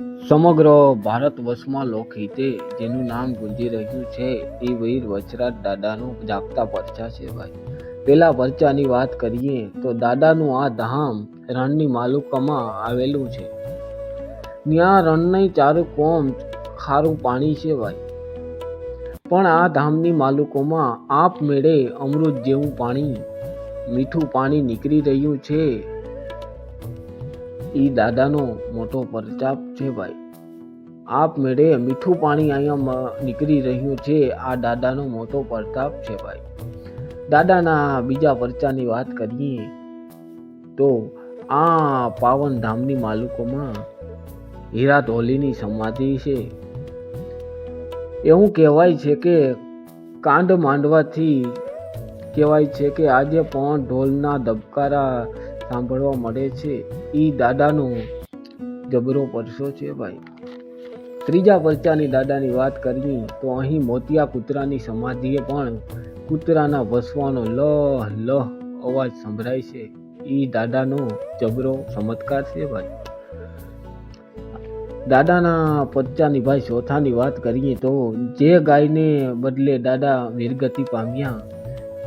સમગ્ર ભારત વર્ષમાં લોકહિતે જેનું નામ ગુંજી રહ્યું છે એ વીર વચરાજ દાદાનું જાગતા પરચા છે ભાઈ પેલા પરચાની વાત કરીએ તો દાદાનું આ ધામ રણની માલુકામાં આવેલું છે. ત્યાં રણની ચારે કોમ ખારું પાણી છે ભાઈ પણ આ ધામની માલુકોમાં આપમેળે અમૃત જેવું પાણી, મીઠું પાણી નીકળી રહ્યું છે ઈ દાદાનો મોટો પરતાપ છે ભાઈ. આપમેળે મીઠું પાણી અહીંયા નીકળી રહ્યું છે, આ દાદાનો મોટો પ્રતાપ છે ભાઈ. દાદાના બીજા પરચાની વાત કરીએ તો આ પાવન ધામની માલુકોમાં હીરા ધોલીની સમાધિ છે. એવું કહેવાય છે કે કાંડ માંડવાથી કહેવાય છે કે આજે પણ ઢોલના ધબકારા સાંભળવા મળે છે. એ દાદાનો જબરો પરસો છે ભાઈ. ત્રીજા પરચાની દાદાની વાત કરીએ તો અહીં મોતિયા કૂતરાની સમાધિએ પણ કૂતરાના વસવાનો લહ લહ અવાજ સંભળાય છે. એ દાદાનો જબરો ચમત્કાર છે ભાઈ. દાદાના પચ્ચાની ભાઈ ચોથાની વાત કરીએ તો જે ગાયને બદલે દાદા વીરગતિ પામ્યા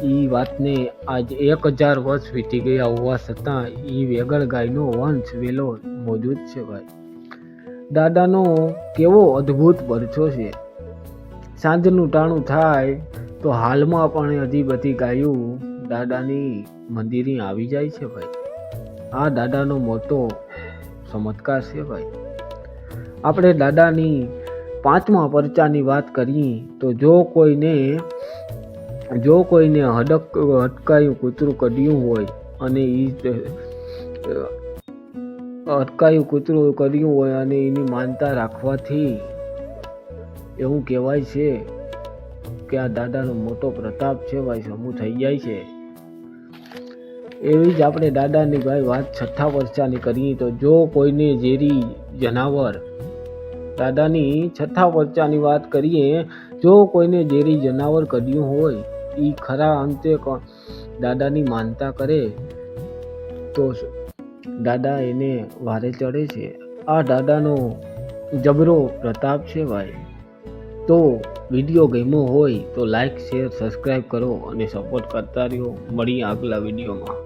એ વાતને આજ એક હજાર વર્ષ વીતી ગયા હોવા છતાં એ વેગળ ગાયનો વંશ વેલો મોજૂદ છે ભાઈ. દાદાનો કેવો અદ્ભુત પરછો છે. સાંજનું ટાણું થાય તો હાલમાં પણ હજી બધી ગાયો દાદાની મંદિરે આવી જાય છે ભાઈ. આ દાદાનો મોટો ચમત્કાર છે ભાઈ. આપણે દાદાની પાંચમા પરચાની વાત કરીએ તો જો કોઈને જો કોઈને હડક હટકાયું કૂતરું કઢ્યું હોય અને એ અટકાયું કૂતરું કર્યું હોય અને એની માનતા રાખવાથી એવું કહેવાય છે કે આ દાદાનો મોટો પ્રતાપ છે, ભાઈ, સમૂહ થઈ જાય છે. એવી જ આપણે દાદાની ભાઈ વાત છઠ્ઠા વર્ષાની કરીએ તો જો કોઈને ઝેરી જનાવર, દાદાની છઠ્ઠા વર્ષાની વાત કરીએ, જો કોઈને ઝેરી જનાવર કર્યું હોય એ ખરા અંતે દાદાની માનતા કરે તો દાદા એને વારે ચડે છે. આ દાદાનો જબરો પ્રતાપ છે ભાઈ. તો વીડિયો ગમ્યો હોય તો લાઈક શેર સબસ્ક્રાઈબ કરો અને સપોર્ટ કરતા રહ્યો. મળીએ આગલા વિડીયોમાં